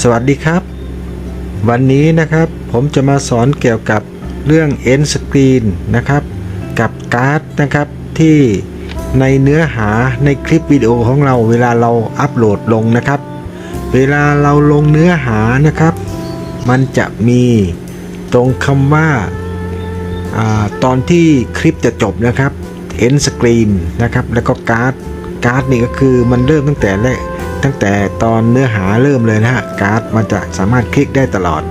สวัสดีครับ วันนี้นะครับผมจะมาสอนเกี่ยวกับเรื่อง end screen นะครับ กับการ์ดนะครับที่ในเนื้อหาในคลิปวิดีโอของเราเวลาเราอัปโหลดลงนะครับ เวลาเราลงเนื้อหานะครับ มันจะมีตรงคำว่าอาตอนที่คลิปจะจบนะครับ end screen นะครับแล้วก็การ์ดการ์ดนี่ก็คือมันเริ่มตั้งแต่แรก ตั้งแต่ตอนเนื้อหาเริ่มเลยนะฮะการ์ดมันจะสามารถคลิกได้ตลอด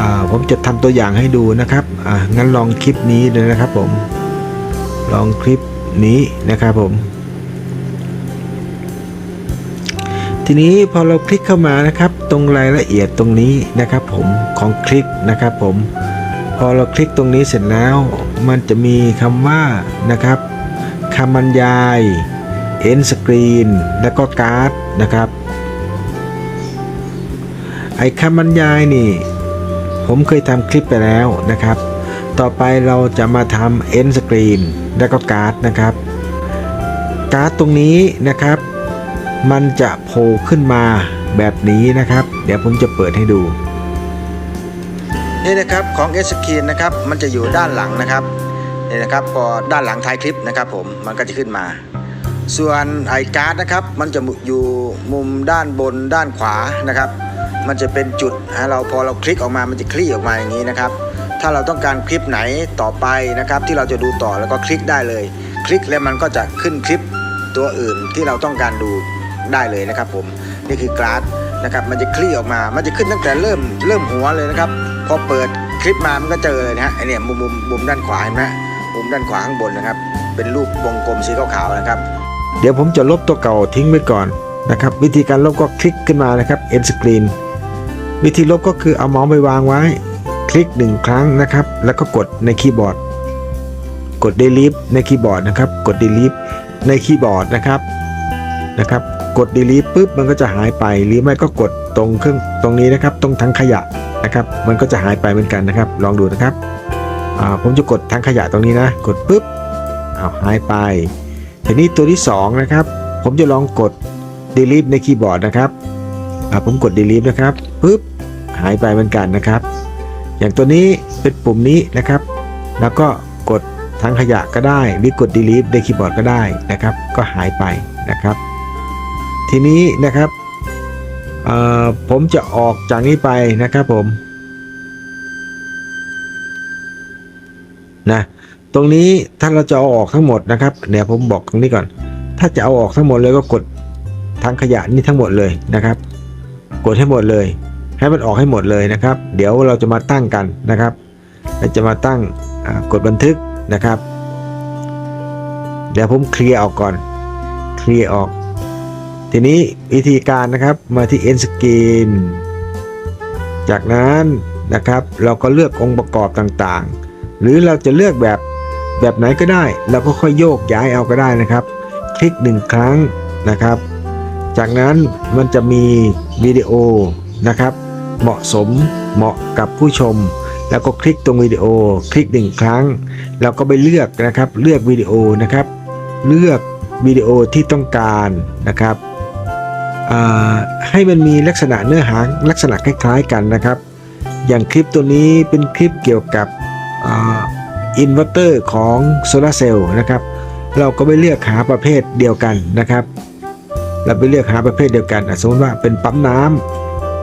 อผมจะทำตัวอย่างให้ดูนะครับงั้นลองคลิปนี้เลยนะครับผมลองคลิปนี้นะครับผม ทีนี้พอเราคลิกเข้ามานะครับ ตรงรายละเอียดตรงนี้นะครับผมของคลิกนะครับผมพอเราคลิกตรงนี้เสร็จแล้ว มันจะมีคำว่านะครับคำบรรยาย end screen แล้วก็การ์ดนะครับ ไอ้คำบรรยายนี่ ผมเคยทำคลิปไปแล้วนะครับ ต่อไปเราจะมาทำ end screen แล้วก็การ์ดนะครับ การ์ดตรงนี้นะครับ มันจะโผล่ขึ้นมาแบบนี้นะครับ เดี๋ยวผมจะเปิดให้ดูนี่นะครับของ S Screen นะครับมันจะอยู่ด้านหลังนะครับนี่นะครับพอด้านหลังท้ายคลิปนะครับผมมันก็จะขึ้นมา ส่วนไอการ์ดนะครับมันจะอยู่มุมด้านบนด้านขวานะครับ มันจะเป็นจุดให้เราพอเราคลิกออกมามันจะคลี่ออกมาอย่างนี้นะครับ ถ้าเราต้องการคลิปไหนต่อไปนะครับ ที่เราจะดูต่อแล้วก็คลิกได้เลย คลิกแล้วมันก็จะขึ้นคลิปตัวอื่นที่เราต้องการดูได้เลยนะครับ ผมนี่คือกราฟนะครับมันจะคลี่ออกมา มันจะขึ้นตั้งแต่เริ่มเริ่มหัวเลยนะครับ พอเปิดคลิปมามันก็เจอเลยนะฮะไอเนี่ยมุมมุมมุมด้านขวาเห็นไหมมุมด้านขวาข้างบนนะครับ เป็นรูปวงกลมสีขาวๆนะครับ เดี๋ยวผมจะลบตัวเก่าทิ้งไว้ก่อนนะครับ วิธีการลบก็คลิกขึ้นมานะครับ end screen วิธีลบก็คือเอาเมาส์ไปวางไว้ คลิกหนึ่งครั้งนะครับ แล้วก็กดในคีย์บอร์ด กด delete ในคีย์บอร์ดนะครับ กด delete ในคีย์บอร์ดนะครับนะครับ กด delete ปุ๊บมันก็จะหายไป หรือไม่ก็กดตรงเครื่องตรงนี้นะครับ ตรงถังขยะนะครับ มันก็จะหายไปเหมือนกันนะครับ ลองดูนะครับผมจะกดถังขยะตรงนี้นะ กดปุ๊บอ้าวหายไป ทีนี้ตัวที่ 2 นะครับ ผมจะลองกด delete ในคีย์บอร์ดนะครับผมกด delete นะครับปุ๊บหายไปเหมือนกันนะครับ อย่างตัวนี้เป็นปุ่มนี้นะครับ แล้วก็กดทั้งขยะก็ได้หรือกด delete ในคีย์บอร์ดก็ได้นะครับ ก็หายไปนะครับ ทีนี้นะครับผมจะออกจากนี้ไปนะครับผมนะ ตรงนี้ถ้าเราจะเอาออกทั้งหมดนะครับเดี๋ยวผมบอกตรงนี้ก่อน ถ้าจะเอาออกทั้งหมดเลยก็กดทั้งขยะนี่ทั้งหมดเลยนะครับ กดให้หมดเลย ให้มันออกให้หมดเลยนะครับ เดี๋ยวเราจะมาตั้งกันนะครับเราจะมาตั้งกดบันทึกนะครับ เดี๋ยวผมเคลียร์ออกก่อนเคลียร์ออก ทีนี้วิธีการนะครับมาที่ end screen จากนั้นนะครับ เราก็เลือกองค์ประกอบต่างๆ หรือเราจะเลือกแบบ แบบไหนก็ได้เราก็ค่อยโยกย้ายเอาก็ได้นะครับ คลิกหนึ่งครั้งนะครับ จากนั้นมันจะมีวิดีโอนะครับ เหมาะสมเหมาะกับผู้ชม แล้วก็คลิกตรงวิดีโอ คลิกหนึ่งครั้งแล้วก็ไปเลือกนะครับ เลือกวิดีโอนะครับ เลือกวิดีโอที่ต้องการนะครับให้มันมีลักษณะเนื้อหาลักษณะคล้ายๆกันนะครับ อย่างคลิปตัวนี้เป็นคลิปเกี่ยวกับ อินเวอร์เตอร์ของโซลาเซลล์นะครับ เราก็ไปเลือกหาประเภทเดียวกันนะครับ เราไปเลือกหาประเภทเดียวกันสมมติว่าเป็นปั๊มน้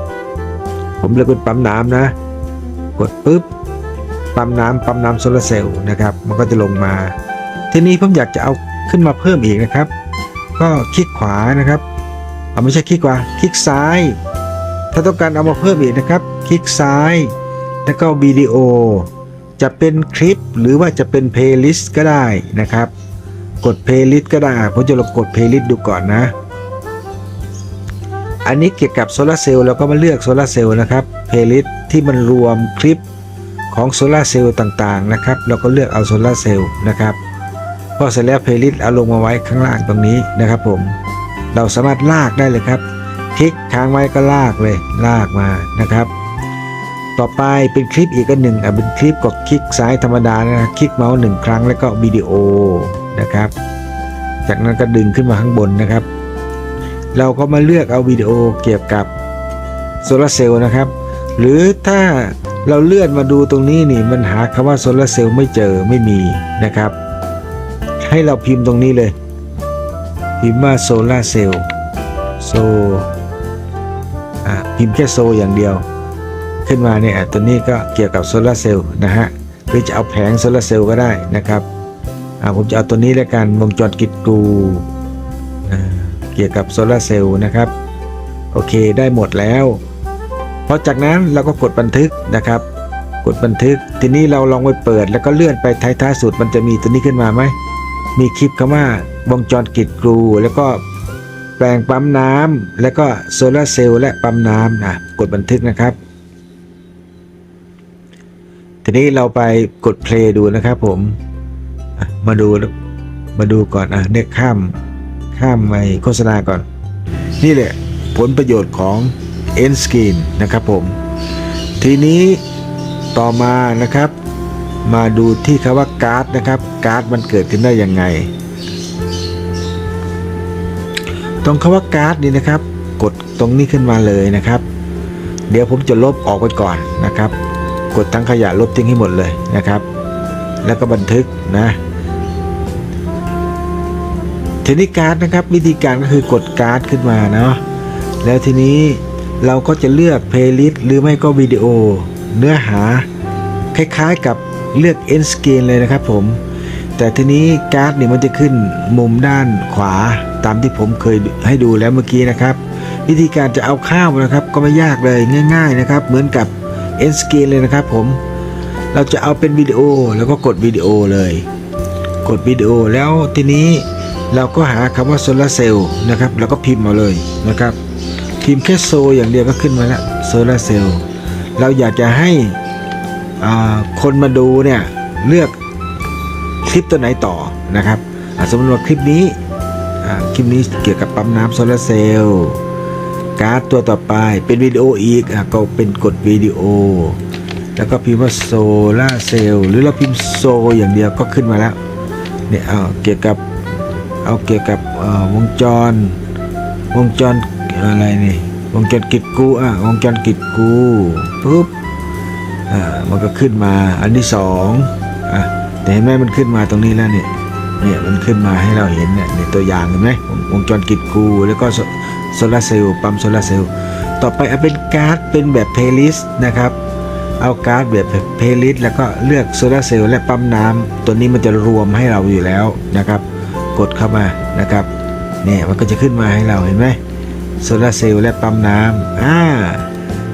ำผมเลือกเป็นปั๊มน้ำนะ กดปุ๊บปั๊มน้ำปั๊มน้ำโซลาเซลล์นะครับ มันก็จะลงมา ทีนี้ผมอยากจะเอาขึ้นมาเพิ่มอีกนะครับ ก็คลิกขวานะครับเอาไม่ใช่คลิกขวาคลิกซ้าย ถ้าต้องการเอามาเพิ่มอีกนะครับ คลิกซ้าย แล้วก็วิดีโอ จะเป็นคลิปหรือว่าจะเป็นเพลย์ลิสต์ก็ได้นะครับ กดเพลย์ลิสต์ก็ได้ผมจะลองกดเพลย์ลิสต์ดูก่อนนะ อันนี้เกี่ยวกับโซลาเซลล์เราก็มาเลือกโซลาเซลล์นะครับเพลย์ลิสต์ที่มันรวมคลิปของโซลาเซลล์ต่างๆนะครับ เราก็เลือกเอาโซลาเซลล์นะครับพอเสร็จแล้วเพลย์ลิสต์เอาลงมาไว้ข้างล่างตรงนี้นะครับผม เราสามารถลากได้เลยครับ คลิกค้างไว้ก็ลากเลยลากมานะครับ ต่อไปเป็นคลิปอีกอันหนึ่งอะเป็นคลิปก็คลิกซ้ายธรรมดานะคลิกเมาส์หนึ่งครั้งแล้วก็วิดีโอนะครับ จากนั้นก็ดึงขึ้นมาข้างบนนะครับ เราก็มาเลือกเอาวิดีโอเกี่ยวกับโซลาร์เซลล์นะครับ หรือถ้าเราเลื่อนมาดูตรงนี้นี่มันหาคำว่าโซลาร์เซลล์ไม่เจอไม่มีนะครับ ให้เราพิมพ์ตรงนี้เลย พิมพ์ว่าโซลาร์เซลล์โซพิมพ์แค่โซอย่างเดียว ขึ้นมาเนี่ยตัวนี้ก็เกี่ยวกับโซลาร์เซลล์นะฮะหรือจะเอาแผงโซลาร์เซลล์ก็ได้นะครับผมจะเอาตัวนี้แล้วกันวงจรกิจกูเกี่ยวกับโซลาร์เซลล์นะครับโอเคได้หมดแล้วพอจากนั้นเราก็กดบันทึกนะครับ กดบันทึกทีนี้เราลองไปเปิด แล้วก็เลื่อนไปท้ายๆสุดมันจะมีตัวนี้ขึ้นมาไหมมีคลิปคำว่าวงจรกิจกรู แล้วก็แปลงปั๊มน้ำแล้วก็โซลาร์เซลล์และปั๊มน้ำนะกดบันทึกนะครับ ทีนี้เราไปกดเพลย์ดูนะครับผมมาดูมาดูก่อนอะเนี่ยข้ามข้ามไปโฆษณาก่อน นี่แหละผลประโยชน์ของ End Screen นะครับผม ทีนี้ต่อมานะครับ มาดูที่คำว่าการ์ดนะครับ การ์ดมันเกิดขึ้นได้ยังไง ตรงคำว่าการ์ดนี่นะครับ กดตรงนี้ขึ้นมาเลยนะครับ เดี๋ยวผมจะลบออกไปก่อนนะครับ กดทั้งขยะลบทิ้งให้หมดเลยนะครับ แล้วก็บันทึกนะทีนี้การ์ดนะครับวิธีการก็คือกดการ์ดขึ้นมาเนาะแล้วทีนี้เราก็จะเลือกเพลย์ลิสต์หรือไม่ก็วิดีโอ เนื้อหาคล้ายๆกับเลือก end screen เลยนะครับผม แต่ทีนี้การ์ดเนี่ยมันจะขึ้นมุมด้านขวาตามที่ผมเคยให้ดูแล้วเมื่อกี้นะครับ วิธีการจะเอาข้าวนะครับก็ไม่ยากเลยง่าย ๆนะครับ เหมือนกับ end screen เลยนะครับผม เราจะเอาเป็นวิดีโอแล้วก็กดวิดีโอเลย กดวิดีโอแล้วทีนี้เราก็หาคำว่าโซลาเซลล์นะครับแล้วก็พิมพ์มาเลยนะครับพิมพ์แค่โซอย่างเดียวก็ขึ้นมาแล้วโซลาเซลล์เราอยากจะให้คนมาดูเนี่ยเลือกคลิปตัวไหนต่อนะครับสมมติว่าคลิปนี้คลิปนี้เกี่ยวกับปั๊มน้ำโซลาเซลล์ การ์ดตัวต่อไปเป็นวิดีโออีกอะก็เป็นกดวิดีโอ แล้วก็พิมพ์ว่าโซล่าเซลล์หรือเราพิมพ์โซอย่างเดียวก็ขึ้นมาแล้วเนี่ยเอาเกี่ยวกับเอาเกี่ยวกับวงจร วงจรอะไรนี่วงจรกิจกูอะวงจรกิจกูปุ๊บอ่ามันก็ขึ้นมาอันที่สองอะแต่เห็นไหมมันขึ้นมาตรงนี้แล้วเนี่ยเนี่ยมันขึ้นมาให้เราเห็นเนี่ยเนี่ยตัวอย่างเห็นไหมวงวงจรกิจกูแล้วก็ โซลาร์เซลล์ปั๊มโซลาร์เซลล์ต่อไปเอาเป็นการ์ดเป็นแบบเพลย์ลิสต์นะครับ เอาการ์ดแบบเพลย์ลิสต์แล้วก็เลือกโซลาร์เซลล์และปั๊มน้ำตัวนี้มันจะรวมให้เราอยู่แล้วนะครับ กดเข้ามานะครับเนี่ยมันก็จะขึ้นมาให้เราเห็นไหมโซลาร์เซลล์และปั๊มน้ำอ่า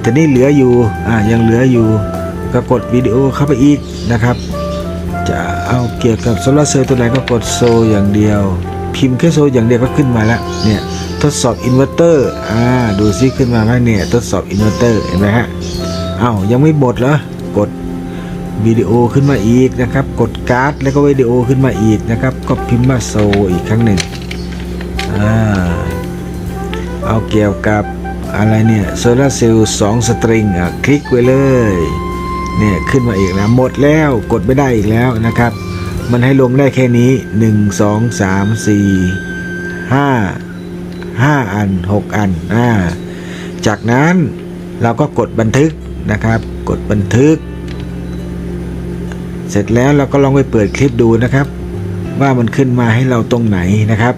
ทีนี้เหลืออยู่อ่ายังเหลืออยู่ก็กดวิดีโอเข้าไปอีกนะครับ จะเอาเกี่ยวกับโซลาร์เซลล์ตัวไหนก็กดโซอย่างเดียว พิมพ์แค่โซอย่างเดียวก็ขึ้นมาแล้วเนี่ย ทดสอบอินเวอร์เตอร์อ่าดูซิขึ้นมาไหมเนี่ยทดสอบอินเวอร์เตอร์เห็นไหมฮะอ้าวยังไม่หมดเหรอกดวิดีโอขึ้นมาอีกนะครับ กดการ์ดแล้วก็วิดีโอขึ้นมาอีกนะครับ ก็พิมพ์มาโซอีกครั้งหนึ่งอ่าเอาเกี่ยวกับอะไรเนี่ยโซลาเซลล์สองสตริงอะคลิกไว้เลยเนี่ยขึ้นมาอีกแล้วหมดแล้วกดไม่ได้อีกแล้วนะครับ มันให้ลงได้แค่นี้ 1 2 3 4 5 5 อัน 6 อันอ่าจากนั้นเราก็กดบันทึกนะครับ กดบันทึก เสร็จแล้วเราก็ลองไปเปิดคลิปดูนะครับ ว่ามันขึ้นมาให้เราตรงไหนนะครับ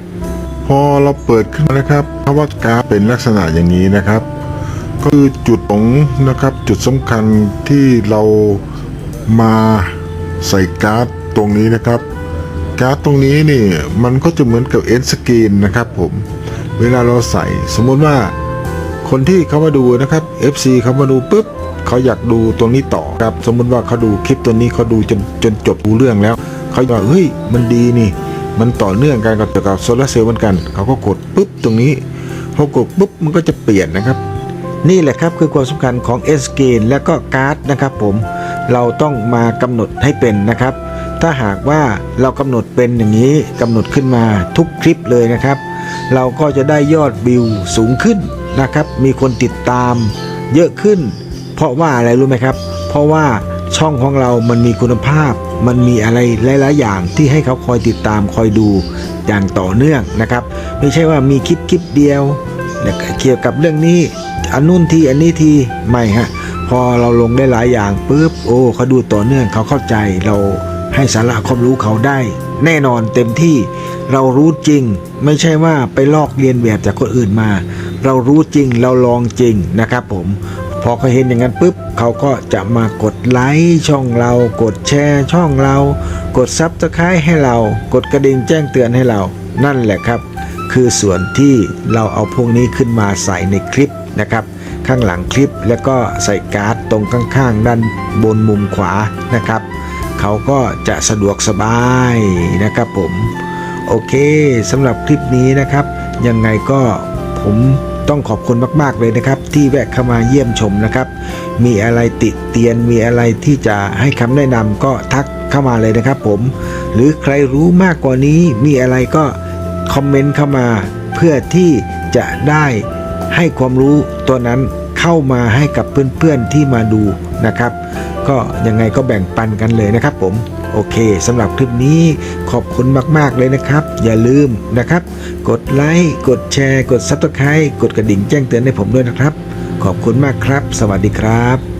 พอเราเปิดขึ้นนะครับภาวะกราฟเป็นลักษณะอย่างนี้นะครับก็คือจุดของนะครับจุดสำคัญที่เรามาใส่การ์ดตรงนี้นะครับ การ์ดตรงนี้นี่มันก็จะเหมือนกับเอ็นสกรีนนะครับผม เวลาเราใส่ สมมติว่า คนที่เขามาดูนะครับ FC เขามาดูปุ๊บเขาอยากดูตรงนี้ต่อครับ สมมติว่าเขาดูคลิปตัวนี้เขาดูจนจนจบดูเรื่องแล้วเขาบอกเฮ้ยมันดีนี่ มันต่อเนื่องกันกับเกี่ยวกับโซลาร์เซลล์เหมือนกันเขาก็กดปุ๊บตรงนี้พอกดปุ๊บมันก็จะเปลี่ยนนะครับ นี่แหละครับคือความสำคัญของ S g a i n และก็การ์ดนะครับผมเราต้องมากำหนดให้เป็นนะครับ ถ้าหากว่าเรากำหนดเป็นอย่างนี้กำหนดขึ้นมาทุกคลิปเลยนะครับ เราก็จะได้ยอดวิวสูงขึ้นนะครับ มีคนติดตามเยอะขึ้น เพราะว่าอะไรรู้ไหมครับ เพราะว่าช่องของเรามันมีคุณภาพ มันมีอะไรหลาย ๆ อย่างที่ให้เขาคอยติดตามคอยดูอย่างต่อเนื่องนะครับ ไม่ใช่ว่ามีคลิปคลิปเดียวเกี่ยวกับเรื่องนี้อันนู่นทีอันนี้ทีไม่ฮะพอเราลงได้หลายอย่างปุ๊บโอ้เขาดูต่อเนื่องเขาเข้าใจเรา ให้สาระความรู้เขาได้ แน่นอนเต็มที่เรารู้จริง ไม่ใช่ว่าไปลอกเรียนแบบจากคนอื่นมา เรารู้จริงเราลองจริงนะครับผมพอเขาเห็นอย่างนั้นปุ๊บเขาก็จะมากดไลค์ช่องเรา กดแชร์ช่องเรา กดซับสไครต์ให้เรา กดกระดิ่งแจ้งเตือนให้เรา นั่นแหละครับ คือส่วนที่เราเอาพวกนี้ขึ้นมาใส่ในคลิปนะครับ ข้างหลังคลิปแล้วก็ใส่การ์ดตรงข้างๆ ด้านบนมุมขวานะครับ เขาก็จะสะดวกสบายนะครับผมโอเคสำหรับคลิปนี้นะครับ ยังไงก็ผมต้องขอบคุณมาก ๆ เลยนะครับ ที่แวะเข้ามาเยี่ยมชมนะครับ มีอะไรติเตียนมีอะไรที่จะให้คำแนะนำก็ทักเข้ามาเลยนะครับผม หรือใครรู้มากกว่านี้มีอะไรก็คอมเมนต์เข้ามาเพื่อที่จะได้ให้ความรู้ตัวนั้นเข้ามาให้กับเพื่อน ๆ ที่มาดูนะครับ ก็ยังไงก็แบ่งปันกันเลยนะครับผมโอเคสำหรับคลิปนี้ขอบคุณมาก ๆ เลยนะครับ อย่าลืมนะครับ กดไลค์กดแชร์ กด Subscribe กดกระดิ่งแจ้งเตือนให้ผมด้วยนะครับ ขอบคุณมากครับ สวัสดีครับ